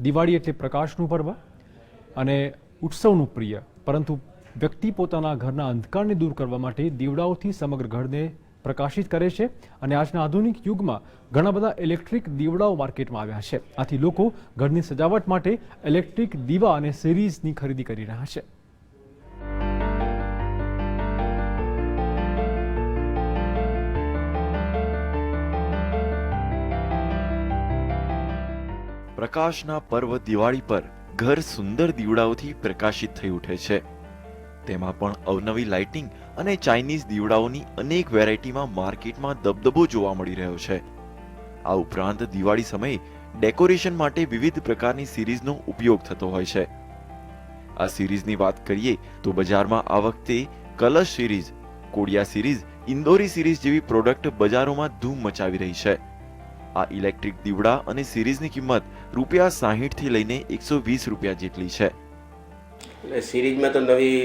દિવાળી એટલે પ્રકાશનું પર્વ અને ઉત્સવનું પ્રિય. પરંતુ વ્યક્તિ પોતાના ઘરના અંધકારને દૂર કરવા માટે દીવડાઓથી સમગ્ર ઘરને પ્રકાશિત કરે છે અને આજના આધુનિક યુગમાં ઘણા બધા ઇલેક્ટ્રિક દીવડાઓ માર્કેટમાં આવ્યા છે. આથી લોકો ઘરની સજાવટ માટે ઇલેક્ટ્રિક દીવા અને સિરીઝની ખરીદી કરી રહ્યા છે. પ્રકાશના પર્વ દિવાળી પર ઘર સુંદર દીવડાઓથી પ્રકાશિત થઈ ઉઠે છે. તેમાં પણ અવનવી લાઇટિંગ અને ચાઇનીઝ દીવડાઓની અનેક વેરાયટીમાં માર્કેટમાં દબદબો જોવા મળી રહ્યો છે. આ ઉપરાંત દિવાળી સમયે ડેકોરેશન માટે વિવિધ પ્રકારની સિરીઝનો ઉપયોગ થતો હોય છે. આ સિરીઝની વાત કરીએ તો બજારમાં આ વખતે કલશ સિરીઝ, કોડિયા સિરીઝ, ઇન્દોરી સિરીઝ જેવી પ્રોડક્ટ બજારોમાં ધૂમ મચાવી રહી છે. આ ઇલેક્ટ્રિક દીવડા અને સિરીઝની કિંમત રૂપિયા સાહીઠથી લઈને એકસો વીસ રૂપિયા જેટલી છે. એટલે સિરીઝમાં તો નવી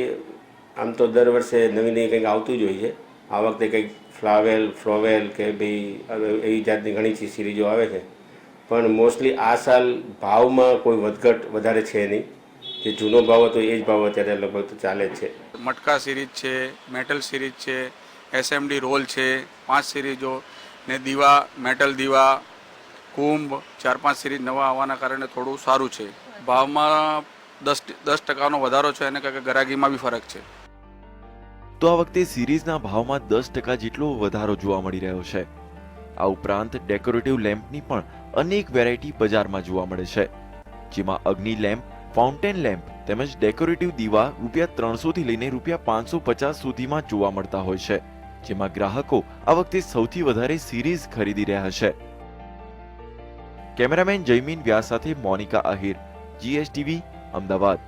આમ તો દર વર્ષે નવી નવી કંઈક આવતું જ હોય છે. આ વખતે કંઈક ફ્લાવેલ ફ્લોવેલ કે ભાઈ એવી જાતની ઘણી ચીજ સિરીઝો આવે છે. પણ મોસ્ટલી આ સાલ ભાવમાં કોઈ વધઘટ વધારે છે નહીં. જે જૂનો ભાવ હતો એ જ ભાવ અત્યારે લગભગ તો ચાલે જ છે. મટકા સિરીઝ છે મેટલ સિરીઝ છે એસએમડી રોલ છે પાંચ સિરીઝો. ને દીવા, મેટલ દીવા, કુંભ, ચાર પાંચ સિરીઝ નવા આવવાના કારણે થોડું સારું છે. ભાવમાં દસ દસ ટકાનો વધારો છે અને કંઈક ગરાગીમાં બી ફરક છે. તો આ વખતે સિરીઝના ભાવમાં દસ ટકા જેટલો વધારો જોવા મળી રહ્યો છે. આ ઉપરાંત ડેકોરેટિવ લેમ્પની પણ અનેક વેરાયટી બજારમાં જોવા મળે છે. જેમાં અગ્નિ લેમ્પ, ફાઉન્ટેન લેમ્પ તેમજ ડેકોરેટિવ દીવા રૂપિયા ત્રણસોથી લઈને રૂપિયા પાંચસો પચાસ સુધીમાં જોવા મળતા હોય છે. જેમાં ગ્રાહકો આ વખતે સૌથી વધારે સિરીઝ ખરીદી રહ્યા છે. કેમેરામેન જયમીન વ્યાસ સાથે મોનિકા આહિર, જીએસટીવી, અમદાવાદ.